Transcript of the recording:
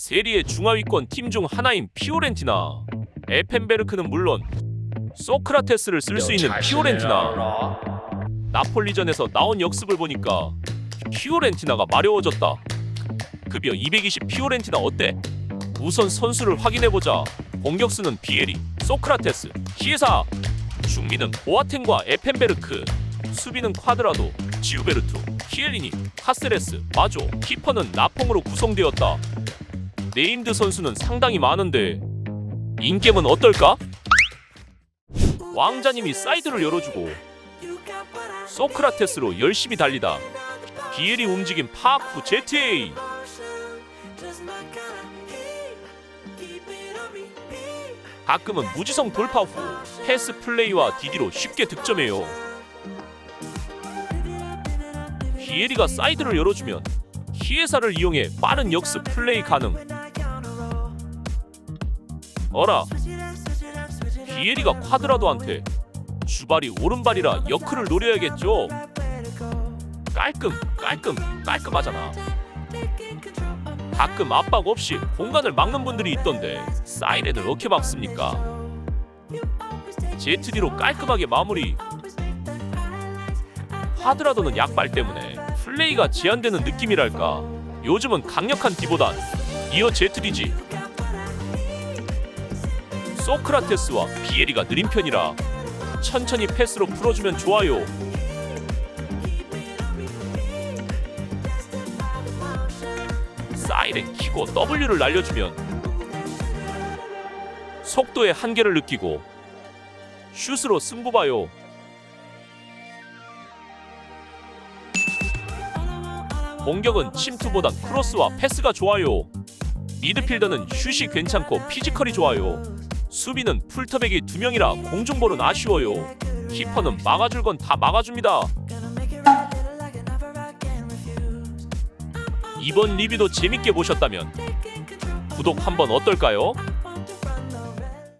세리의 중하위권 팀 중 하나인 피오렌티나. 에펜베르크는 물론 소크라테스를 쓸 수 있는 피오렌티나. 나폴리전에서 나온 역습을 보니까 피오렌티나가 마려워졌다. 급여 220 피오렌티나 어때? 우선 선수를 확인해 보자. 공격수는 비에리, 소크라테스, 키에사. 중미는 보아텐과 에펜베르크. 수비는 콰드라도, 지우베르투, 키엘리니, 카세레스, 마조. 키퍼는 나퐁으로 구성되었다. 네임드 선수는 상당히 많은데 인겜은 어떨까? 왕자님이 사이드를 열어주고 소크라테스로 열심히 달리다 비엘이 움직인 후 ZA 가끔은 무지성 돌파 후 패스 플레이와 디디로 쉽게 득점해요. 비에리가 사이드를 열어주면 키에사를 이용해 빠른 역습 플레이 가능 어라 비에리가 콰드라도한테 주발이 오른발이라 역크를 노려야겠죠. 깔끔, 깔끔, 깔끔하잖아. 가끔 압박 없이 공간을 막는 분들이 있던데 사이렌을 어떻게 막습니까? 제트디로 깔끔하게 마무리. 하드라도는 약발 때문에 플레이가 제한되는 느낌이랄까. 요즘은 강력한 디보단 이어 제트디지. 소크라테스와 비에리가 느린 편이라 천천히 패스로 풀어주면 좋아요. 사이렌 키고 W를 날려주면 속도의 한계를 느끼고 슛으로 승부 봐요. 공격은 침투보단 크로스와 패스가 좋아요. 미드필더는 슛이 괜찮고 피지컬이 좋아요. 수비는 풀터백이 두 명이라 공중볼은 아쉬워요. 키퍼는 막아줄 건 다 막아줍니다. 이번 리뷰도 재밌게 보셨다면 구독 한번 어떨까요?